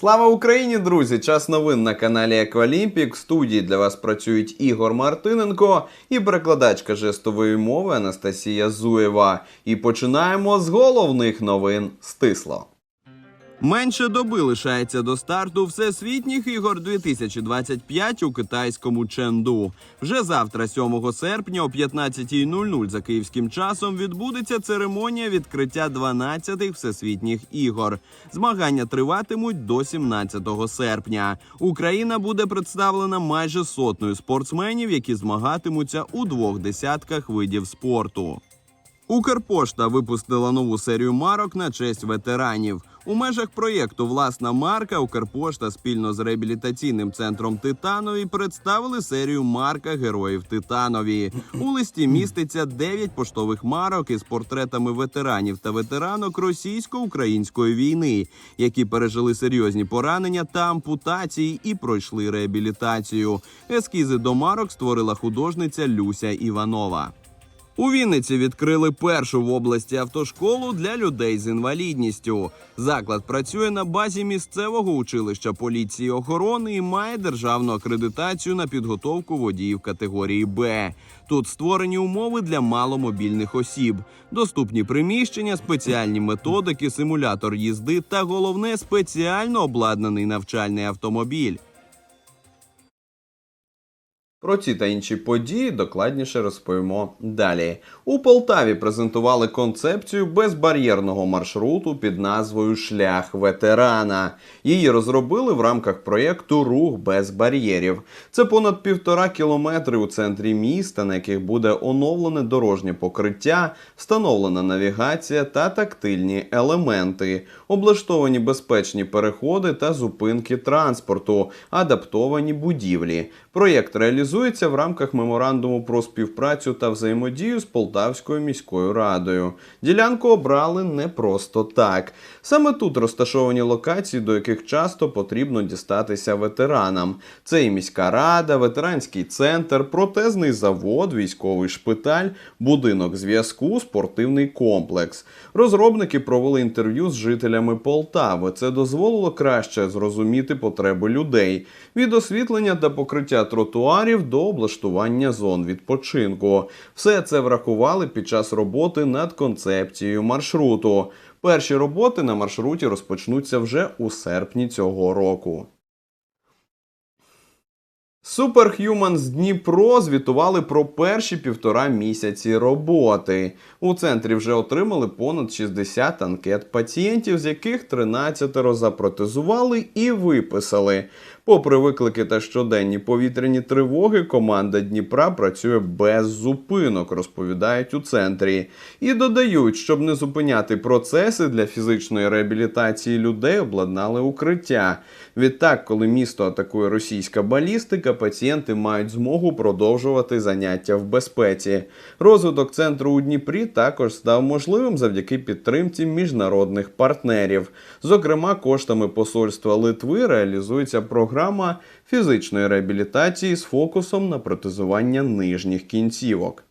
Слава Україні, друзі! Час новин на каналі Еквалімпік. В студії для вас працюють Ігор Мартиненко і перекладачка жестової мови Анастасія Зуєва. І починаємо з головних новин стисло. Менше доби лишається до старту всесвітніх ігор 2025 у китайському Ченду. Вже завтра, 7 серпня, о 15.00 за київським часом відбудеться церемонія відкриття 12-х всесвітніх ігор. Змагання триватимуть до 17 серпня. Україна буде представлена майже сотнею спортсменів, які змагатимуться у двох десятках видів спорту. Укрпошта випустила нову серію марок на честь ветеранів. У межах проєкту Власна марка Укрпошта спільно з реабілітаційним центром Титанові представили серію марка Героїв Титанові. У листі міститься 9 поштових марок із портретами ветеранів та ветеранок російсько-української війни, які пережили серйозні поранення та ампутації і пройшли реабілітацію. Ескізи до марок створила художниця Люся Іванова. У Вінниці відкрили першу в області автошколу для людей з інвалідністю. Заклад працює на базі місцевого училища поліції охорони і має державну акредитацію на підготовку водіїв категорії Б. Тут створені умови для маломобільних осіб, доступні приміщення, спеціальні методики, симулятор їзди та головне спеціально обладнаний навчальний автомобіль. Про ці та інші події докладніше розповімо далі. У Полтаві презентували концепцію безбар'єрного маршруту під назвою Шлях ветерана. Її розробили в рамках проєкту Рух без бар'єрів. Це понад півтора кілометри у центрі міста, на яких буде оновлене дорожнє покриття, встановлена навігація та тактильні елементи, облаштовані безпечні переходи та зупинки транспорту, адаптовані будівлі. Проєкт реалізується в рамках меморандуму про співпрацю та взаємодію з Полтавською міською радою. Ділянку обрали не просто так. Саме тут розташовані локації, до яких часто потрібно дістатися ветеранам. Це і міська рада, ветеранський центр, протезний завод, військовий шпиталь, будинок зв'язку, спортивний комплекс. Розробники провели інтерв'ю з жителями Полтави. Це дозволило краще зрозуміти потреби людей від освітлення та покриття тротуарів до облаштування зон відпочинку. Все це врахували під час роботи над концепцією маршруту. Перші роботи на маршруті розпочнуться вже у серпні цього року. Superhumans Дніпро звітували про перші півтора місяці роботи. У центрі вже отримали понад 60 анкет пацієнтів, з яких 13 запротезували і виписали. Попри виклики та щоденні повітряні тривоги, команда Дніпра працює без зупинок, розповідають у центрі. І додають, щоб не зупиняти процеси для фізичної реабілітації людей, обладнали укриття. Відтак, коли місто атакує російська балістика, пацієнти мають змогу продовжувати заняття в безпеці. Розвиток центру у Дніпрі також став можливим завдяки підтримці міжнародних партнерів. Зокрема, коштами посольства Литви реалізується програма фізичної реабілітації з фокусом на протезування нижніх кінцівок.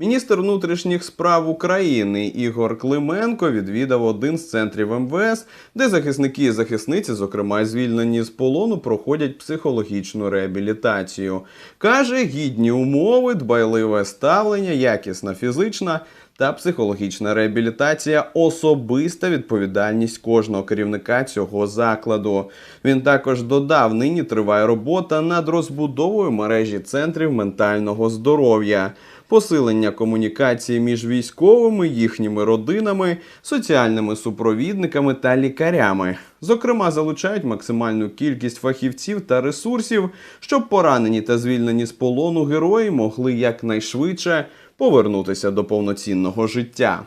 Міністр внутрішніх справ України Ігор Клименко відвідав один з центрів МВС, де захисники і захисниці, зокрема звільнені з полону, проходять психологічну реабілітацію. Каже, гідні умови, дбайливе ставлення, якісна фізична та психологічна реабілітація особиста відповідальність кожного керівника цього закладу. Він також додав, нині триває робота над розбудовою мережі центрів ментального здоров'я. Посилення комунікації між військовими, їхніми родинами, соціальними супровідниками та лікарями. Зокрема, залучають максимальну кількість фахівців та ресурсів, щоб поранені та звільнені з полону герої могли якнайшвидше повернутися до повноцінного життя.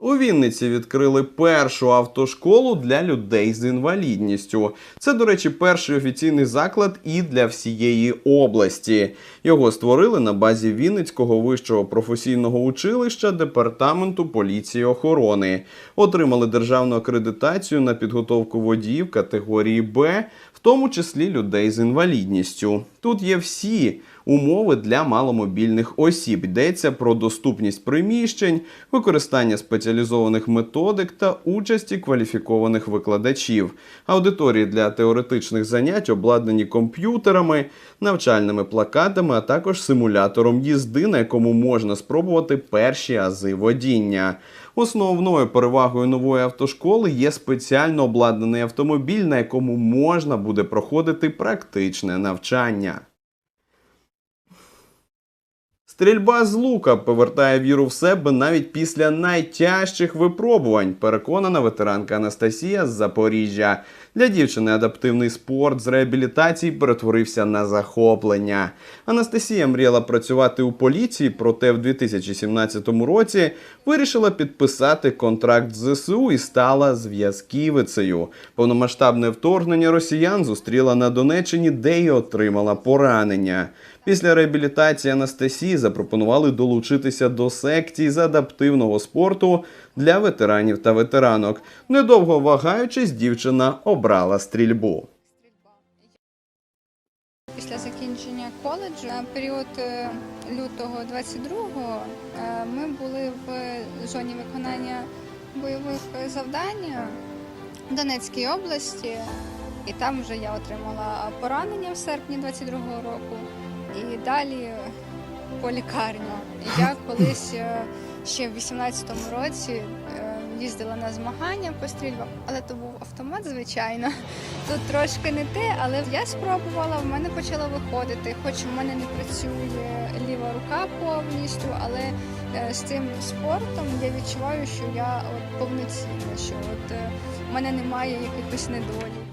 У Вінниці відкрили першу автошколу для людей з інвалідністю. Це, до речі, перший офіційний заклад і для всієї області. Його створили на базі Вінницького вищого професійного училища департаменту поліції охорони. Отримали державну акредитацію на підготовку водіїв категорії Б, в тому числі людей з інвалідністю. Тут є всі умови для маломобільних осіб. Йдеться про доступність приміщень, використання спеціалізованих методик та участі кваліфікованих викладачів. Аудиторії для теоретичних занять обладнані комп'ютерами, навчальними плакатами, а також симулятором їзди, на якому можна спробувати перші ази водіння. Основною перевагою нової автошколи є спеціально обладнаний автомобіль, на якому можна буде проходити практичне навчання. Стрільба з лука повертає віру в себе навіть після найтяжчих випробувань, переконана ветеранка Анастасія з Запоріжжя. Для дівчини адаптивний спорт з реабілітації перетворився на захоплення. Анастасія мріяла працювати у поліції, проте в 2017 році вирішила підписати контракт з ЗСУ і стала зв'язківицею. Повномасштабне вторгнення росіян зустріла на Донеччині, де й отримала поранення. Після реабілітації Анастасії запропонували долучитися до секції з адаптивного спорту для ветеранів та ветеранок. Недовго вагаючись, дівчина обрала стрільбу. Після закінчення коледжу на період е, лютого 22-го е, ми були в зоні виконання бойових завдань в Донецькій області, і там вже я отримала поранення в серпні 22-го року. І далі по лікарню. Я колись е, ще в 18-му році е, їздила на змагання по стрільбам, але то був автомат, звичайно. Тут трошки не те, але я спробувала, в мене почало виходити. Хоч у мене не працює ліва рука повністю, але е, з цим спортом я відчуваю, що я от повноцінна, що от в мене немає якихось недоліків.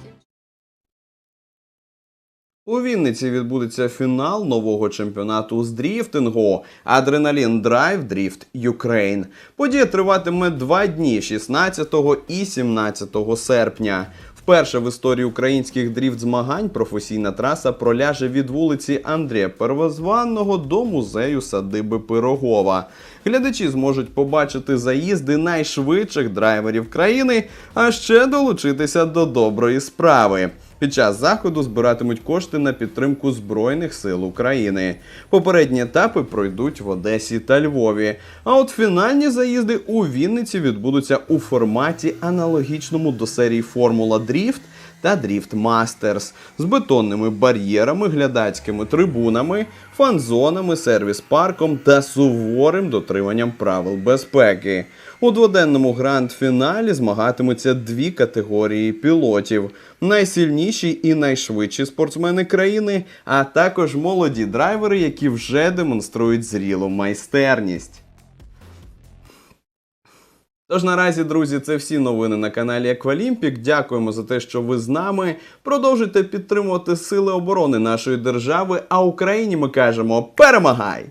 У Вінниці відбудеться фінал нового чемпіонату з дріфтингу Адреналін Драйв Дріфт Юкрейн. Подія триватиме два дні 16 і 17 серпня. Вперше в історії українських дріфт змагань професійна траса проляже від вулиці Андрія Первозванного до музею садиби Пирогова. Глядачі зможуть побачити заїзди найшвидших драйверів країни, а ще долучитися до доброї справи. Під час заходу збиратимуть кошти на підтримку Збройних сил України. Попередні етапи пройдуть в Одесі та Львові. А от фінальні заїзди у Вінниці відбудуться у форматі аналогічному до серії Формула Дріфт та Дріфт Мастерс з бетонними бар'єрами, глядацькими трибунами, фан-зонами, сервіс-парком та суворим дотриманням правил безпеки. У дводенному гранд-фіналі змагатимуться дві категорії пілотів: найсильніші і найшвидші спортсмени країни, а також молоді драйвери, які вже демонструють зрілу майстерність. Тож наразі, друзі, це всі новини на каналі Еквалімпік. Дякуємо за те, що ви з нами. Продовжуйте підтримувати сили оборони нашої держави. А Україні ми кажемо перемагай!